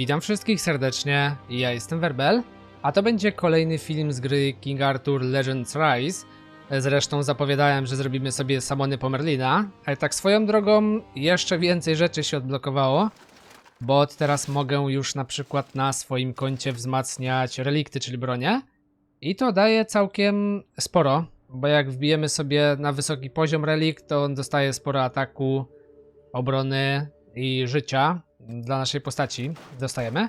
Witam wszystkich serdecznie, ja jestem Werbel, a to będzie kolejny film z gry King Arthur Legends Rise. Zresztą zapowiadałem, że zrobimy sobie samony po Merlina, ale tak swoją drogą jeszcze więcej rzeczy się odblokowało, bo od teraz mogę już na przykład na swoim koncie wzmacniać relikty, czyli bronie. I to daje całkiem sporo, bo jak wbijemy sobie na wysoki poziom relikt, to on dostaje sporo ataku, obrony i życia dla naszej postaci dostajemy.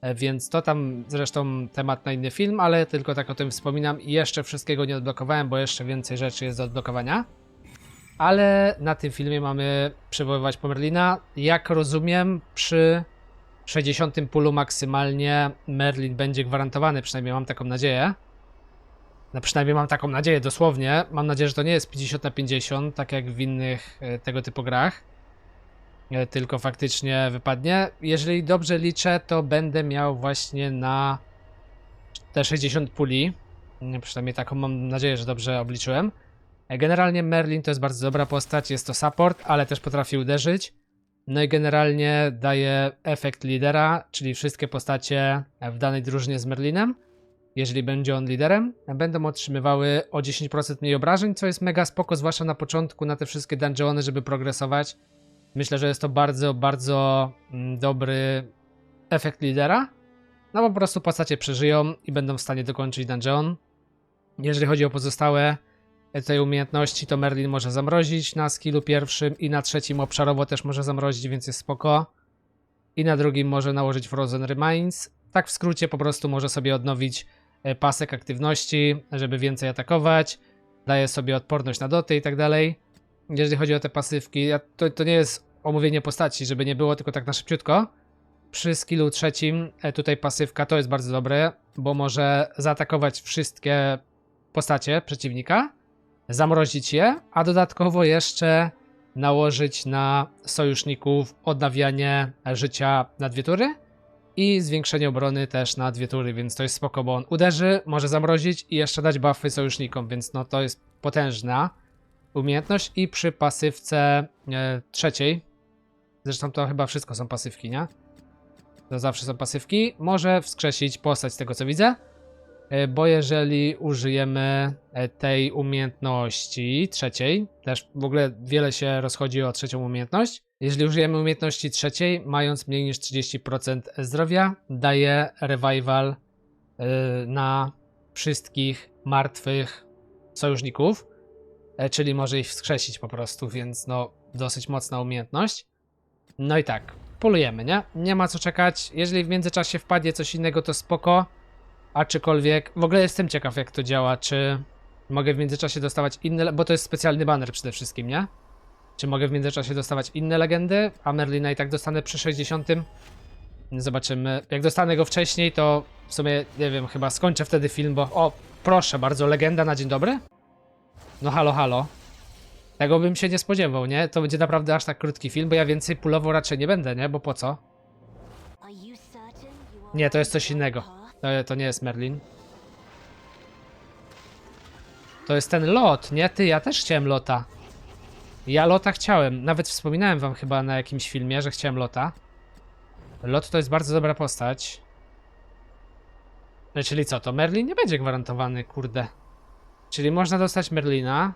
E, Więc to tam zresztą temat na inny film, ale tylko tak o tym wspominam i jeszcze wszystkiego nie odblokowałem, bo jeszcze więcej rzeczy jest do odblokowania. Ale na tym filmie mamy przywoływać Pomerlina. Jak rozumiem, przy 60 pulu maksymalnie Merlin będzie gwarantowany, przynajmniej mam taką nadzieję. No przynajmniej mam taką nadzieję, dosłownie. Mam nadzieję, że to nie jest 50 na 50, tak jak w innych e, tego typu grach tylko faktycznie wypadnie. Jeżeli dobrze liczę, to będę miał właśnie na te 60 puli. Nie, Przynajmniej taką mam nadzieję, że dobrze obliczyłem. E, Generalnie Merlin to jest bardzo dobra postać, jest to support, ale też potrafi uderzyć. No i generalnie daje efekt lidera, czyli wszystkie postacie w danej drużynie z Merlinem, jeżeli będzie on liderem, będą otrzymywały o 10% mniej obrażeń, co jest mega spoko, zwłaszcza na początku, na te wszystkie dungeony, żeby progresować. Myślę, że jest to bardzo, bardzo mm, dobry efekt lidera. No po prostu postacie przeżyją i będą w stanie dokończyć dungeon. Jeżeli chodzi o pozostałe e, tutaj umiejętności, to Merlin może zamrozić na skillu pierwszym i na trzecim obszarowo też może zamrozić, więc jest spoko. I na drugim może nałożyć Frozen Remains. Tak w skrócie po prostu może sobie odnowić e, pasek aktywności, żeby więcej atakować. Daje sobie odporność na doty i tak dalej jeżeli chodzi o te pasywki, ja, to, to nie jest omówienie postaci, żeby nie było tylko tak na szybciutko. Przy skillu trzecim, e, tutaj pasywka to jest bardzo dobre, bo może zaatakować wszystkie postacie przeciwnika, zamrozić je, a dodatkowo jeszcze nałożyć na sojuszników odnawianie życia na dwie tury i zwiększenie obrony też na dwie tury, więc to jest spoko, bo on uderzy, może zamrozić i jeszcze dać buffy sojusznikom, więc no to jest potężna umiejętność i przy pasywce e, trzeciej, zresztą to chyba wszystko są pasywki, nie? To zawsze są pasywki, może wskrzesić postać z tego co widzę, e, bo jeżeli użyjemy e, tej umiejętności trzeciej, też w ogóle wiele się rozchodzi o trzecią umiejętność, jeżeli użyjemy umiejętności trzeciej, mając mniej niż 30% zdrowia, daje revival e, na wszystkich martwych sojuszników czyli może ich wskrzesić po prostu, więc no dosyć mocna umiejętność. No i tak, polujemy, nie? Nie ma co czekać. Jeżeli w międzyczasie wpadnie coś innego, to spoko. Aczkolwiek, w ogóle jestem ciekaw jak to działa, czy mogę w międzyczasie dostawać inne, bo to jest specjalny banner przede wszystkim, nie? Czy mogę w międzyczasie dostawać inne legendy, a Merlina i tak dostanę przy 60? Zobaczymy. Jak dostanę go wcześniej, to w sumie, nie wiem, chyba skończę wtedy film, bo... O, proszę bardzo, legenda na dzień dobry? No halo, halo. Tego bym się nie spodziewał, nie? To będzie naprawdę aż tak krótki film, bo ja więcej pulowo raczej nie będę, nie? Bo po co? Nie, to jest coś innego. To, to nie jest Merlin. To jest ten lot, nie? Ty, ja też chciałem lota. Ja lota chciałem. Nawet wspominałem wam chyba na jakimś filmie, że chciałem lota. Lot to jest bardzo dobra postać. No, Czyli co, to Merlin nie będzie gwarantowany, kurde. Czyli można dostać Merlina,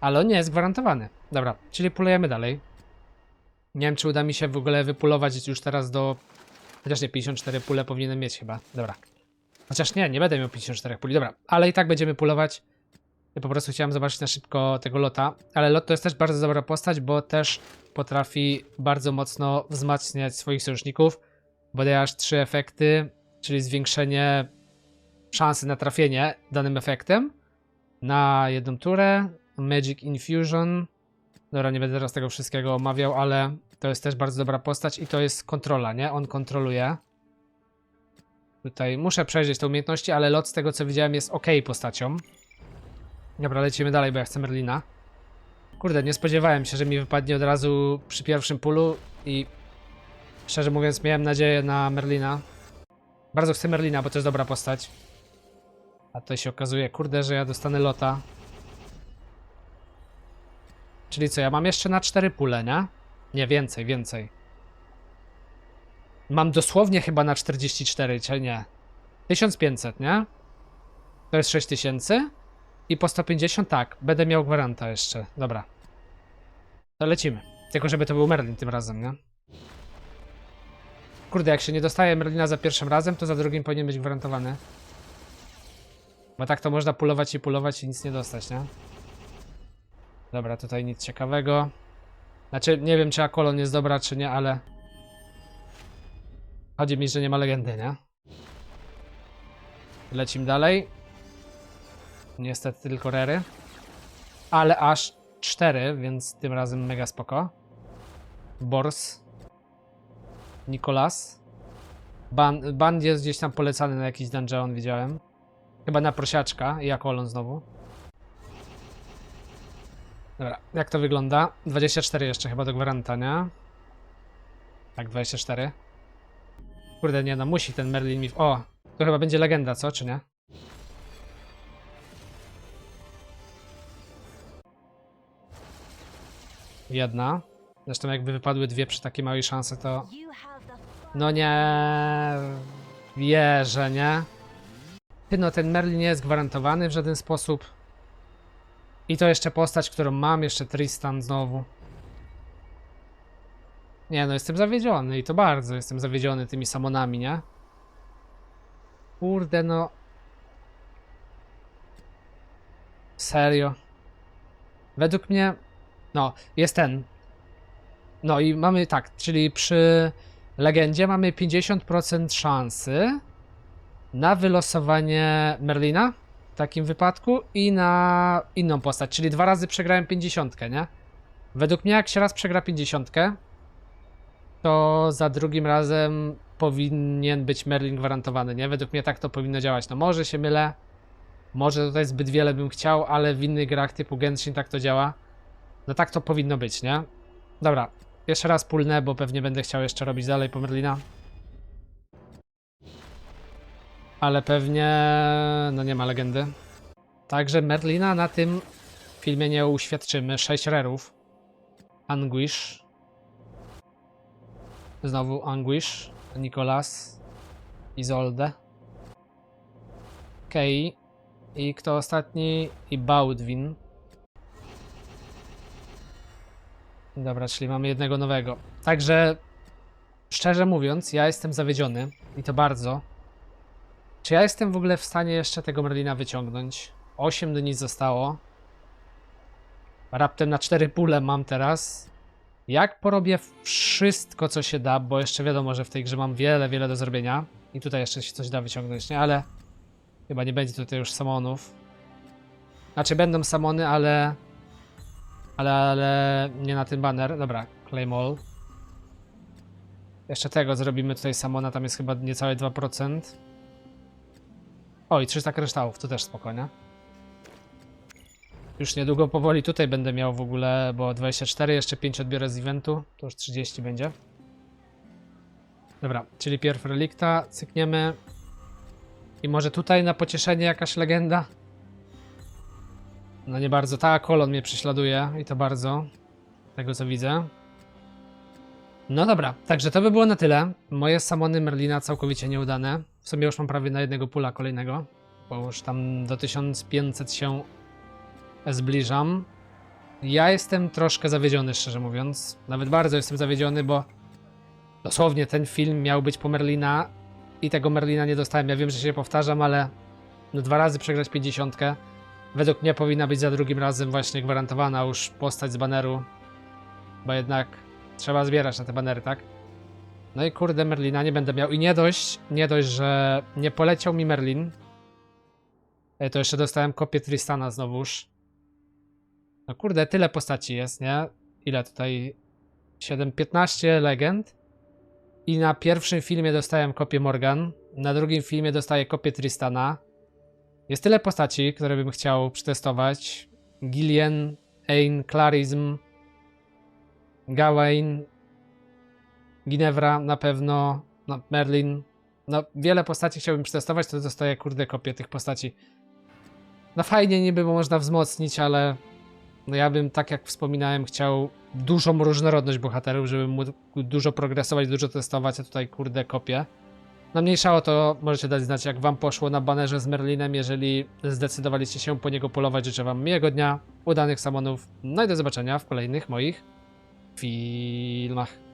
ale on nie jest gwarantowany. Dobra, czyli pulujemy dalej. Nie wiem, czy uda mi się w ogóle wypulować już teraz do... Chociaż nie, 54 pule powinienem mieć chyba. Dobra. Chociaż nie, nie będę miał 54 puli. Dobra, ale i tak będziemy pulować. Ja po prostu chciałem zobaczyć na szybko tego lota. Ale lot to jest też bardzo dobra postać, bo też potrafi bardzo mocno wzmacniać swoich sojuszników. Bo daje aż trzy efekty, czyli zwiększenie szansy na trafienie danym efektem na jedną turę. Magic Infusion. Dobra, nie będę teraz tego wszystkiego omawiał, ale to jest też bardzo dobra postać i to jest kontrola, nie? On kontroluje. Tutaj muszę przejrzeć te umiejętności, ale lot z tego co widziałem jest ok postacią. Dobra, lecimy dalej, bo ja chcę Merlina. Kurde, nie spodziewałem się, że mi wypadnie od razu przy pierwszym pulu i szczerze mówiąc miałem nadzieję na Merlina. Bardzo chcę Merlina, bo to jest dobra postać. A to się okazuje, kurde, że ja dostanę lota. Czyli co, ja mam jeszcze na 4 pule, nie? Nie, więcej, więcej. Mam dosłownie chyba na 44, czy nie? 1500, nie? To jest 6000. I po 150, tak. Będę miał gwaranta jeszcze. Dobra. To lecimy. Tylko żeby to był Merlin tym razem, nie? Kurde, jak się nie dostaje Merlina za pierwszym razem, to za drugim powinien być gwarantowany. Bo tak to można pulować i pulować i nic nie dostać, nie? Dobra, tutaj nic ciekawego. Znaczy, nie wiem czy Akolon jest dobra, czy nie, ale... Chodzi mi, że nie ma legendy, nie? Lecimy dalej. Niestety tylko rery. Ale aż cztery, więc tym razem mega spoko. Bors. Nikolas. Ban, Band jest gdzieś tam polecany na jakiś dungeon, widziałem. Chyba na prosiaczka i Akolon znowu. Dobra, jak to wygląda? 24 jeszcze chyba do gwaranta, nie? Tak, 24. Kurde, nie no, musi ten Merlin mi... O! To chyba będzie legenda, co? Czy nie? Jedna. Zresztą jakby wypadły dwie przy takiej małej szansy, to... No nie... Wierzę, nie? Ty no, ten Merlin nie jest gwarantowany w żaden sposób. I to jeszcze postać, którą mam, jeszcze Tristan znowu. Nie no, jestem zawiedziony i to bardzo jestem zawiedziony tymi samonami, nie? Kurde no. Serio. Według mnie, no, jest ten. No i mamy tak, czyli przy legendzie mamy 50% szansy na wylosowanie Merlina w takim wypadku i na inną postać, czyli dwa razy przegrałem 50, nie? Według mnie jak się raz przegra 50, to za drugim razem powinien być Merlin gwarantowany, nie? Według mnie tak to powinno działać. No może się mylę, może tutaj zbyt wiele bym chciał, ale w innych grach typu Genshin tak to działa. No tak to powinno być, nie? Dobra, jeszcze raz pulnę, bo pewnie będę chciał jeszcze robić dalej po Merlina. Ale pewnie... no nie ma legendy. Także Merlina na tym filmie nie uświadczymy. 6 rerów. Anguish. Znowu Anguish. Nicolas. Izolde. Kei. I kto ostatni? I Baudwin. Dobra, czyli mamy jednego nowego. Także, szczerze mówiąc, ja jestem zawiedziony. I to bardzo. Czy ja jestem w ogóle w stanie jeszcze tego Merlina wyciągnąć? 8 dni zostało. Raptem na 4 pule mam teraz. Jak porobię wszystko, co się da, bo jeszcze wiadomo, że w tej grze mam wiele, wiele do zrobienia. I tutaj jeszcze się coś da wyciągnąć, nie? Ale chyba nie będzie tutaj już samonów. Znaczy będą samony, ale... Ale, ale nie na ten banner. Dobra, Claymall. Jeszcze tego zrobimy tutaj samona, tam jest chyba niecałe 2%. O, i 300 kryształów, to też spokojnie. Już niedługo powoli tutaj będę miał w ogóle, bo 24, jeszcze 5 odbiorę z eventu, to już 30 będzie. Dobra, czyli pierw relikta, cykniemy. I może tutaj na pocieszenie jakaś legenda? No nie bardzo, ta kolon mnie prześladuje i to bardzo, tego co widzę. No dobra, także to by było na tyle. Moje samony Merlina całkowicie nieudane. W sumie już mam prawie na jednego pula kolejnego, bo już tam do 1500 się zbliżam. Ja jestem troszkę zawiedziony, szczerze mówiąc. Nawet bardzo jestem zawiedziony, bo dosłownie ten film miał być po Merlina i tego Merlina nie dostałem. Ja wiem, że się powtarzam, ale no dwa razy przegrać 50. Według mnie powinna być za drugim razem właśnie gwarantowana już postać z baneru, bo jednak trzeba zbierać na te banery, tak? No i kurde, Merlina nie będę miał. I nie dość, nie dość, że nie poleciał mi Merlin, e, to jeszcze dostałem kopię Tristana znowuż. No kurde, tyle postaci jest, nie? Ile tutaj? 7, 15 legend. I na pierwszym filmie dostałem kopię Morgan, na drugim filmie dostaję kopię Tristana. Jest tyle postaci, które bym chciał przetestować. Gillian, Ain, Clarism, Gawain, Ginevra na pewno, no, Merlin. No, wiele postaci chciałbym przetestować, to dostaję kurde kopię tych postaci. No fajnie niby, można wzmocnić, ale no ja bym, tak jak wspominałem, chciał dużą różnorodność bohaterów, żeby mógł dużo progresować, dużo testować, a tutaj kurde kopię. No mniejsza o to, możecie dać znać jak wam poszło na banerze z Merlinem, jeżeli zdecydowaliście się po niego polować. Życzę wam miłego dnia, udanych samonów, no i do zobaczenia w kolejnych moich filmach.